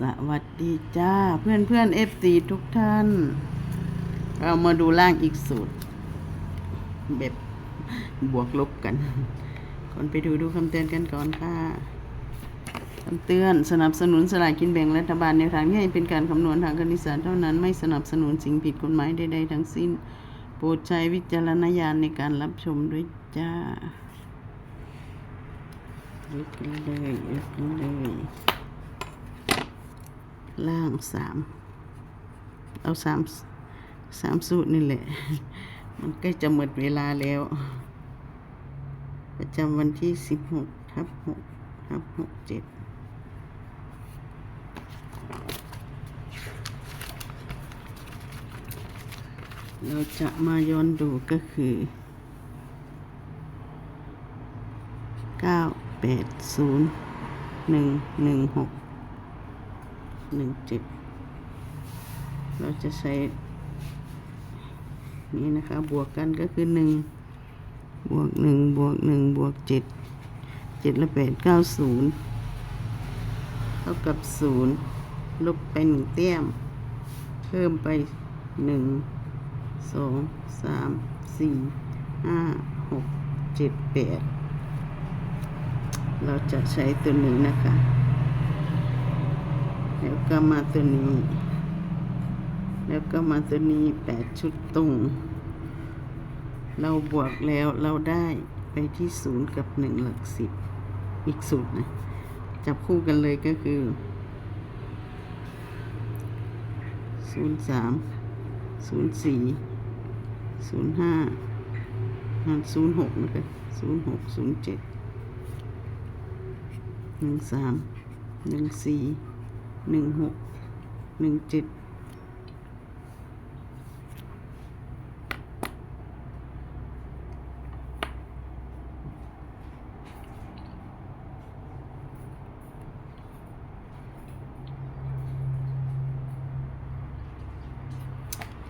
สวัสดีจ้า เพื่อนเพื่อนเอฟซีทุกท่าน เรามาดูล่างอีกสูตร แบบบวกลบกัน ก่อนไปดูดูคำเตือนกันก่อนค่ะคำเตือนสนับสนุนสลากกินแบ่งรัฐบาลในทางนี้เป็นการคำนวณทางคณิตศาสตร์เท่านั้นไม่สนับสนุนสิ่งผิดกฎหมายใดๆทั้งสิ้น โปรดใช้วิจารณญาณในการรับชมด้วยจ้าลึกเลยลึกเลย ล่างสามเอาสามสามสูตรนี่แหละ มันใกล้จะหมดเวลาแล้ว ประจำวันที่สิบหกทับหกทับหกเจ็ดเราจะมาย้อนดูก็คือเก้าแปดศูนย์หนึ่งหนึ่งหก หนึ่งเจ็ดเราจะใช้นี่นะคะ บวกกันก็คือหนึ่งบวกหนึ่งบวกหนึ่งบวกเจ็ดเจ็ดละแปดเก้าศูนย์เท่ากับศูนย์ลบไปหนึ่งแต้มเพิ่มไปหนึ่งสองสามสี่ห้าหกเจ็ดแปดเราจะใช้ตัวนี้นะคะ แล้วก็มาตัวนี้ แล้วก็มาตัวนี้แปดชุดตรง เราบวกแล้วเราได้ไปที่ศูนย์กับหนึ่งหลักสิบ อีกสูตรนะ จับคู่กันเลยก็คือศูนย์สามศูนย์สี่ศูนย์ห้าศูนย์หกนะคะศูนย์หกศูนย์เจ็ดหนึ่งสามหนึ่งสี่ หนึ่งหกหนึ่งเจ็ด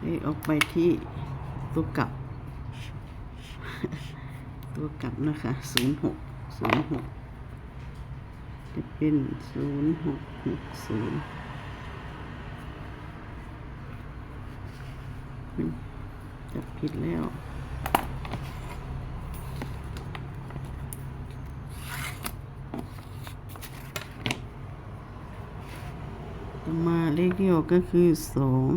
เลขออกไปที่ตัวกลับ ตัวกลับนะคะศูนย์หกศูนย์หก จะเป็นศูนย์หกหกศูนย์จับผิดแล้วต่อมาเลขที่ออกก็คือสอง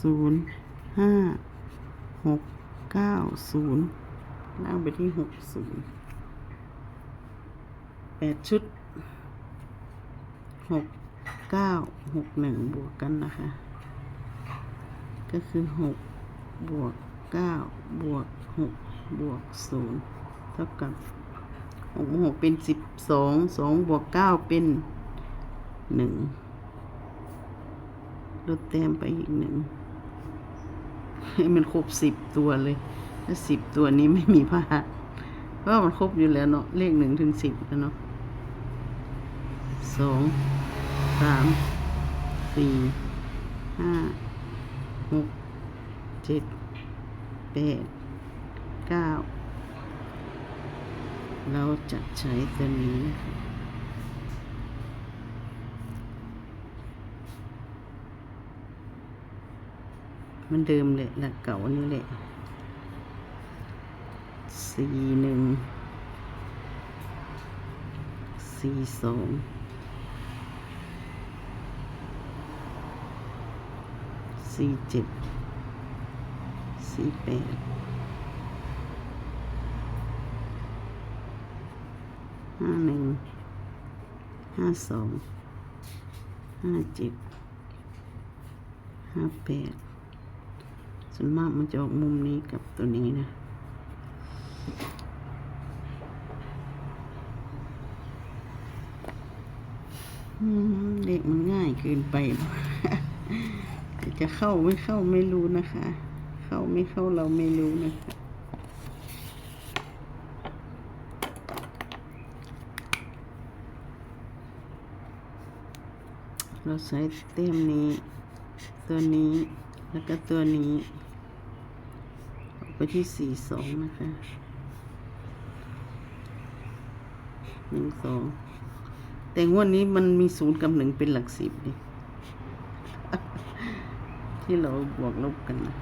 ศูนย์ห้าหกเก้าศูนย์ล่างไปที่หกศูนย์ แปดชุดหกเก้าหกหนึ่งบวกกันนะคะ ก็คือหกบวกเก้าบวกหกบวกศูนย์เท่ากับหกหกเป็นสิบสองสองบวกเก้าเป็นหนึ่งลดแต้มไปอีกหนึ่งให้มันครบสิบตัวเลยถ้าสิบตัวนี้ไม่มีพลาดเพราะมันครบอยู่แล้วเนาะเลขหนึ่งถึงสิบแล้วเนาะ สองสามสี่ห้าหกเจ็ดแปดเก้าเราจะใช้ตัวนี้นะคะมันเดิมเลยหลักเก่านนี้แหละสี่หนึ่งสี่สอง สี่เจ็ดสี่แปดห้าหนึ่งห้าสองห้าเจ็ดห้าแปดส่วนมากมันจะออกมุมนี้กับตัวนี้นะเด็กมันง่ายเกินไป จะเข้าไม่เข้าไม่รู้นะคะ เข้าไม่เข้าเราไม่รู้นะคะเราใช้เต็มนี้ ตัวนี้แล้วก็ตัวนี้ออกไปที่สี่สองนะคะหนึ่งสองแต่งวดนี้มันมีศูนย์กับหนึ่งเป็นหลักสิบดิ ที่เราบวกลบกันนะ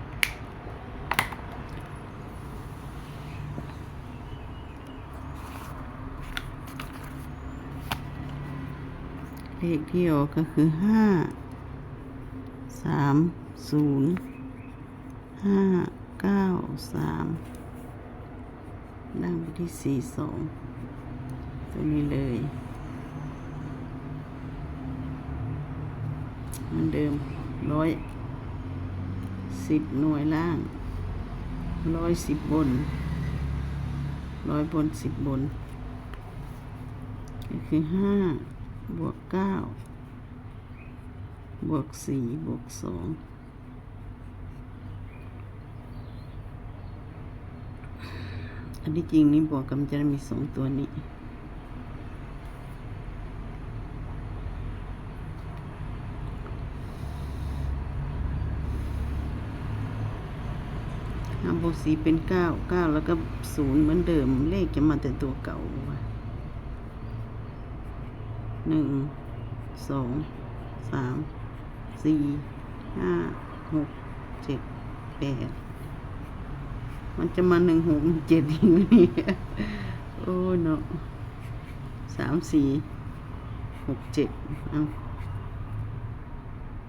เลขที่ออกก็คือห้าสามศูนย์ห้าเก้าสามนั่งไปที่สี่สองตัวนี้เลยเหมือนเดิมร้อย สิบหน่วยล่างร้อยสิบบนร้อยบนสิบบนก็คือห้าบวกเก้าบวกสี่บวกสองอันที่จริงนี่บวกกันจะมีสองตัวนี้ บวกสี่เป็นเก้าเก้าแล้วก็ศูนย์เหมือนเดิม เลขจะมาแต่ตัวเก่าหนึ่งสองสามสี่ห้าหกเจ็ดแปดมันจะมาหนึ่งหกเจ็ดอีกไหมเนี่ยโอ้เนาะสามสี่หกเจ็ดเอา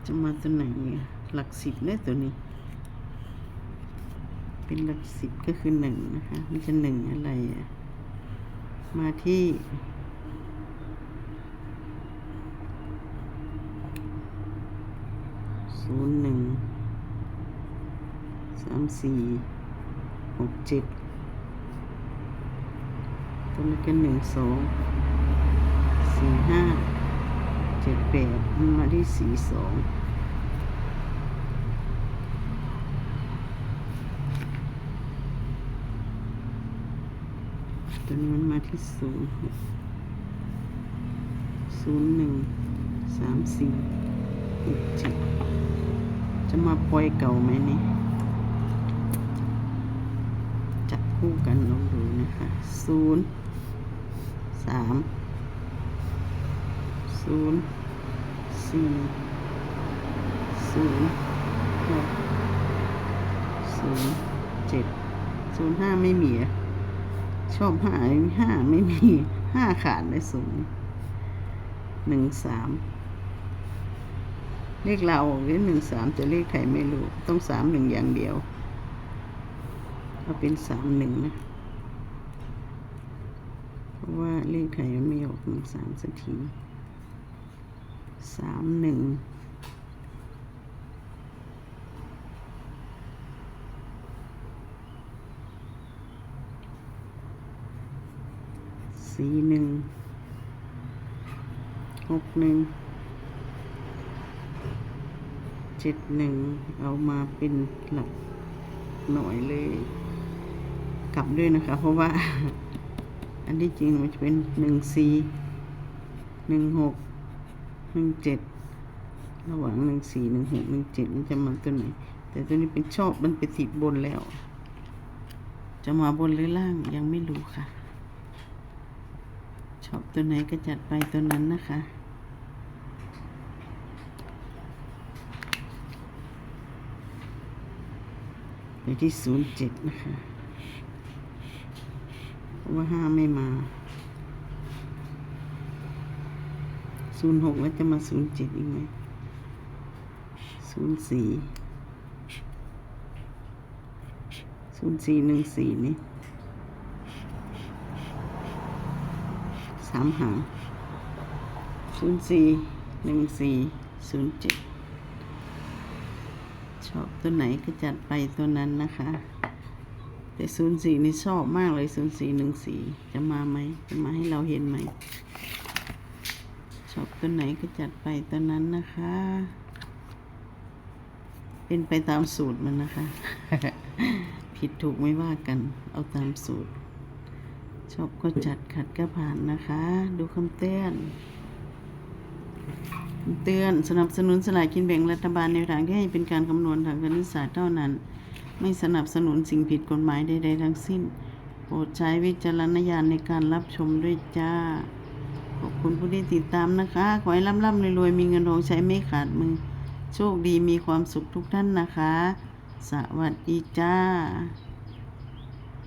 จะมาตัวไหนเนี่ยหลักสิบได้ตัวนี้ เป็นหลักสิบก็คือหนึ่งนะคะ มันจะหนึ่งอะไรอะมาที่ศูนย์หนึ่งสามสี่หกเจ็ดตัวนี้ก็หนึ่งสองสี่ห้าเจ็ดแปดมาที่สี่สอง ตัวนี้มันมาที่ศูนย์หกศูนย์หนึ่งสามสี่หกเจ็ดจะมาปล่อยเก่าไหมนี่จับคู่กันลองดูนะคะศูนย์สามศูนย์สี่ศูนย์หกศูนย์เจ็ดศูนย์ห้าไม่มีอะ ชอบห้าห้าไม่มีห้าขาดเลยศูนย์หนึ่งสามเลขเราหรือหนึ่งสามจะเลขใครไม่รู้ ต้องสามหนึ่งอย่างเดียว เอาเป็นสามหนึ่งนะ เพราะว่าเลขไทยมันไม่ออกหนึ่งสามสักทีสามหนึ่ง สี่หนึ่งหกหนึ่งเจ็ดหนึ่งเอามาเป็นหลักหน่อยเลย กลับด้วยนะคะ เพราะว่า อันที่จริงมันจะเป็นหนึ่งสี่หนึ่งหกหนึ่งเจ็ดระหว่างหนึ่งสี่หนึ่งหกหนึ่งเจ็ดมันจะมาตัวไหน แต่ตัวนี้เป็นชอบมันไปติดบนแล้ว จะมาบนหรือล่างยังไม่รู้ค่ะ อบตัวไหนก็จัดไปตัวนั้นนะคะ ไปที่ศูนย์เจ็ดนะคะเพราะว่าห้าไม่มาศูนย์หกแล้วจะมาศูนย์เจ็ดอีกไหมศูนย์สี่ศูนย์สี่หนึ่งสี่นี่ สามหางศูนย์สี่หนึ่งสี่ศูนย์เจ็ดชอบตัวไหนก็จัดไปตัวนั้นนะคะ แต่ศูนย์สี่นี่ชอบมากเลยศูนย์สี่หนึ่งสี่จะมาไหมจะมาให้เราเห็นไหมชอบตัวไหนก็จัดไปตัวนั้นนะคะ เป็นไปตามสูตรมันนะคะ ผิดถูกไม่ว่ากัน เอาตามสูตร ชอบก็จัดขัดก็ผ่านนะคะ ดูคำเตือนเตือนสนับสนุนสลากกินแบ่งรัฐบาลในทางที่ให้เป็นการคำนวณทางคณิตศาสตร์เท่านั้น ไม่สนับสนุนสิ่งผิดกฎหมายใดๆทั้งสิ้น โปรดใช้วิจารณญาณในการรับชมด้วยจ้า ขอบคุณผู้ที่ติดตามนะคะ ขอให้ร่ำร่ำรวยๆมีเงินทองใช้ไม่ขาดมือ โชคดีมีความสุขทุกท่านนะคะ สวัสดีจ้า